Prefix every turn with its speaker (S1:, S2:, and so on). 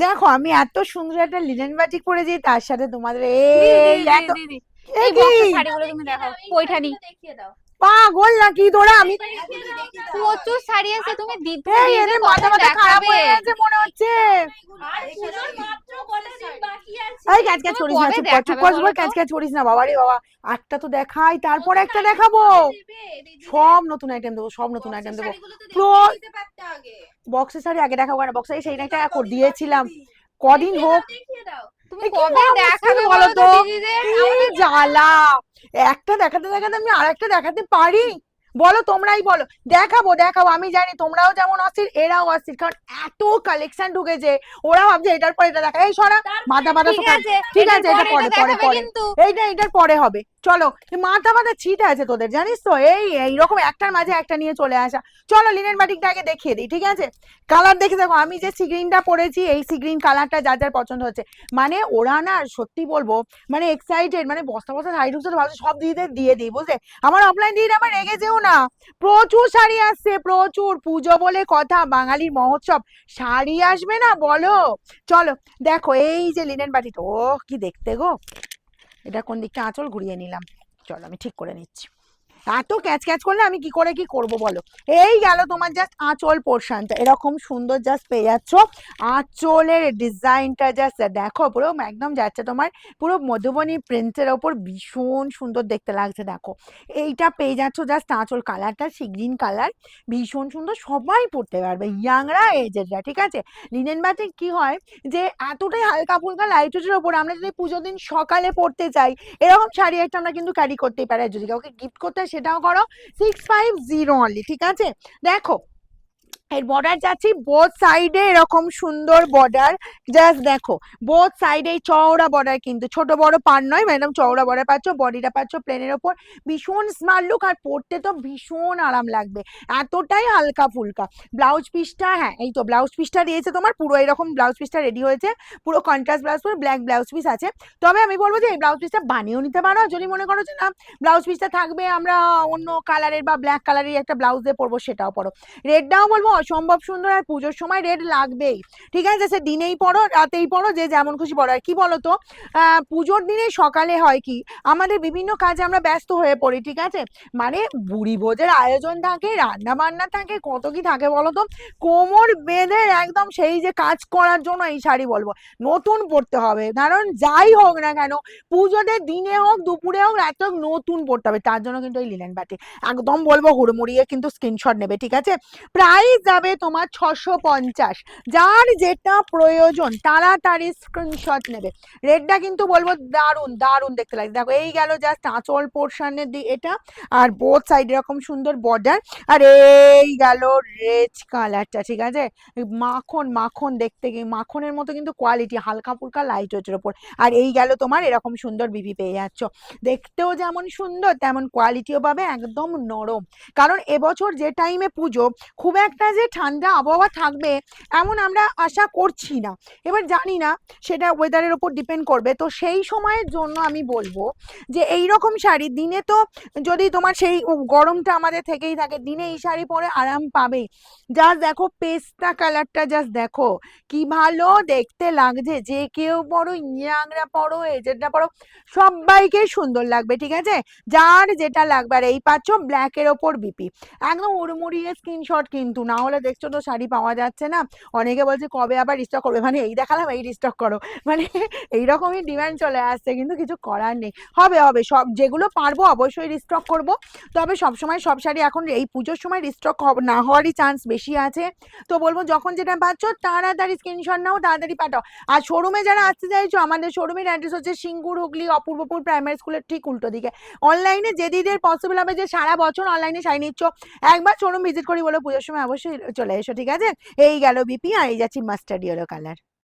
S1: দেখো আমি এত সুন্দর একটা লিনেন বাটিক যাই তার সাথে তোমাদের এই এত
S2: এই
S1: কি?
S2: শাড়িগুলো তুমি দেখো পৈঠানি
S3: দেখিয়ে দাও।
S1: পাগল নাকি তোরা? আমি
S2: প্রচুর শাড়ি আছে তুমি দিতে
S1: এদের মাথা মাথা খারাপ হয়ে গেছে মনে হচ্ছে।
S3: আর মাত্র কটা দিন
S1: এই ক্যাচ
S2: তুমি
S1: করিস না চুপ কর চুপ কর
S2: বলো?
S1: ক্যাচ ক্যাচ করিস না বাবা রে বাবা। একটা তো দেখাই তারপরে একটা দেখাবো। সব নতুন আইটেম দেবো সব নতুন আইটেম দেবো। বক্সের শাড়ি আগে দেখাবো না বক্সে সেই একটা দিয়েছিলাম। কদিন হোক।
S2: তুমি কবে দেখাবে
S1: বলো
S2: তো?
S1: জ্বালা। একটা দেখাতে দেখাতে আমি আর একটা দেখাতে পারি? বলো তোমরাই বলো। দেখাবো দেখাবো। আমি জানি তোমরাও যেমন অস্থির এরাও অস্থির। কারণ এত কালেকশন ঢুকেছে ওরা ভাবছে এটার পরে এটা দেখা। এই সরা মাথা মাথা
S2: ঠিক আছে
S1: এটা পরে পরে পরে এইটা এটার পরে হবে। চলো মাথা মাথা ছিট আছে তোদের, জানিস তো? এই এইরকম একটার মাঝে একটা নিয়ে চলে আসা। চলো লিনেন বাটিকটা আগে দেখিয়ে দিই, ঠিক আছে? কালার দেখে দেখো, আমি যে সিগ্রিনটা পরেছি, এই সিগ্রিন কালারটা যার যার পছন্দ হচ্ছে। মানে ওরা না, সত্যি বলব মানে এক্সাইটেড মানে বস্তা বস্তা শাড়ি ঢুকছে ভাবছে, সব দিদিদের দিয়ে দিই, বুঝলে? আমার অফলাইন দিদি আমার রেগে যেও না। প্রচুর শাড়ি আসছে, প্রচুর। পুজো বলে কথা, বাঙালির মহোৎসব। শাড়ি আসবে না, বলো। চলো, দেখো, এই যে লিনেন বাটিটা ও কি দেখতে গো। এটা কোন দিকটা আঁচল ঘুরিয়ে নিলাম। চলো আমি ঠিক করে নিচ্ছি। এত ক্যাচ ক্যাচ করলে আমি কি করে কি করব বলো? এই গেল তোমার জাস্ট আঁচল পোর্শনটা এরকম সুন্দর জাস্ট পেয়ে যাচ্ছ। আঁচলের ডিজাইনটা জাস্ট দেখো, পুরো একদম যাচ্ছে তোমার, পুরো মধুবনী প্রিন্টের ওপর ভীষণ সুন্দর দেখতে লাগছে, দেখো। এইটা পেয়ে যাচ্ছ জাস্ট আঁচল কালারটা সি গ্রিন কালার ভীষণ সুন্দর, সবাই পরতে পারবে। ইয়াংরা এজেডরা ঠিক আছে? লিনেন বাটে কি হয় যে, এতটাই হালকা ফুলকা লাইট ওয়েটের ওপর আমরা যদি পুজো দিন সকালে পরতে চাই এরকম শাড়ি একটা আমরা কিন্তু ক্যারি করতেই পারি। যদি কাউকে গিফট করতে সেটাও করো সিক্স ফাইভ জিরো অনলি ঠিক আছে? দেখো এর বর্ডার যাচ্ছি বোথ সাইডে এরকম সুন্দর বর্ডার জাস্ট দেখো বোথ সাইডে চওড়া বর্ডার কিন্তু, ছোট বড় পার নয় ম্যাডাম চওড়া বর্ডার পাচ্ছ বডিটা পাচ্ছ প্লেনের ওপর। ভীষণ স্মার্ট লুক আর পরতে তো ভীষণ আরাম লাগবে, এতটাই হালকা ফুলকা। ব্লাউজ পিসটা হ্যাঁ এই তো ব্লাউজ পিসটা দিয়েছে তোমার, পুরো এরকম ব্লাউজ পিসটা রেডি হয়েছে, পুরো কন্ট্রাস্ট ব্লাউজ পুরো ব্ল্যাক ব্লাউজ পিস আছে। তবে আমি বলব যে, এই ব্লাউজ পিসটা বানিয়েও নিতে পারো যদি মনে করো যে না ব্লাউজ পিসটা থাকবে, আমরা অন্য কালারের বা ব্ল্যাক কালারের একটা ব্লাউজ দিয়ে পরবো, সেটাও পরো। রেডটাও বলব অসম্ভব সুন্দর আর পুজোর সময় রেড লাগবেই। ঠিক আছে? সে দিনেই পড়ো, রাতেই পড়ো, যে যেমন খুশি পড়ো। আর কি বলো তো পুজোর দিনে সকালে হয় কি? আমাদের বিভিন্ন কাজে আমরা ব্যস্ত হয়ে পড়ি, ঠিক আছে? মানে বুড়ি ভোজের আয়োজন থাকে, রান্না বান্না থাকে, কত কি থাকে বলো তো কোমর বেঁধে একদম সেই যে কাজ করার জন্য এই শাড়ি বলব। নতুন পরতে হবে। কারণ যাই হোক না কেন, পুজোতে দিনে হোক, দুপুরে হোক, রাতে হোক, নতুন পরতে হবে। তার জন্য কিন্তু এই লিলেন বাটি একদম বলব হুড়মুড়িয়ে কিন্তু স্ক্রিনশট নেবে, ঠিক আছে? প্রাইস যাবে তোমার ছশো পঞ্চাশ। যার যেটা প্রয়োজন, তাড়াতাড়ি স্ক্রিনশট নেবে। রেডটা কিন্তু বলব দারুণ দারুণ দেখতে লাগে দেখো, এই গেল জাস্ট আঁচল পোর্শনের দিক এটা, আর বোথ সাইড এরকম সুন্দর বর্ডার আর এই গেল রেড কালারটা ঠিক আছে? মাখন মাখন দেখতে গিয়ে, মাখনের মতো কিন্তু কোয়ালিটি হালকা ফুলকা লাইট ওয়েটের ওপর। আর এই গেল তোমার এরকম সুন্দর বিবি পেয়ে যাচ্ছ। দেখতেও যেমন সুন্দর, তেমন কোয়ালিটিও পাবে, একদম নরম। কারণ এবছর যে টাইমে পুজো, খুব একটা যে ঠান্ডা আবহাওয়া থাকবে, এমন আমরা আশা করছি না। এবার জানি না, সেটা ওয়েদারের ওপর ডিপেন্ড করবে। তো সেই সময়ের জন্য আমি বলব যে এই রকম শাড়ি দিনে তো যদি তোমার সেই গরমটা আমাদের থেকেই থাকে, দিনে এই শাড়ি পরে আরাম পাবে। জাস্ট দেখো, পেস্তা কালারটা জাস্ট দেখো। কি ভালো দেখতে লাগছে। যে কেউ পড়ো ইয়াংরা পড়ো এজেন্টরা পড়ো সবাইকে সুন্দর লাগবে, ঠিক আছে? যার যেটা লাগবে। আর এই পাচ্ছ ব্ল্যাকের ওপর বিপি একদম উড়মুড়িয়ে স্ক্রিনশট কিন্তু না। হলে দেখছ তো শাড়ি পাওয়া যাচ্ছে না। অনেকে বলছে, কবে আবার রিস্টক করবে? মানে এই দেখালাম, এই রিস্টক করো। মানে এইরকমই ডিমান্ড চলে আসছে, কিন্তু কিছু করার নেই। হবে হবে, সব, যেগুলো পারব অবশ্যই রিস্টক করব। তবে সবসময় সব শাড়ি এখন এই পুজোর সময় রিস্টক না হওয়ারই চান্স বেশি আছে। তো বলব, যখন যেটা পাচ্ছ, তাড়াতাড়ি স্ক্রিনশট নাও, তাড়াতাড়ি পাঠাও। আর শোরুমে যারা আসতে চাইছো, আমাদের শোরুমের অ্যাড্রেস হচ্ছে সিঙ্গুর, হুগলি, অপূর্বপুর প্রাইমারি স্কুলের ঠিক উল্টো দিকে। অনলাইনে যে পসিবল হবে যে সারা বছর অনলাইনে শাড়ি নিচ্ছ, একবার শোরুম ভিজিট করি বলে পুজোর সময় অবশ্যই চলে এসো ঠিক আছে? এই গেল বিপি আর এই যাচ্ছি মাস্টার্ড ইয়েলো কালার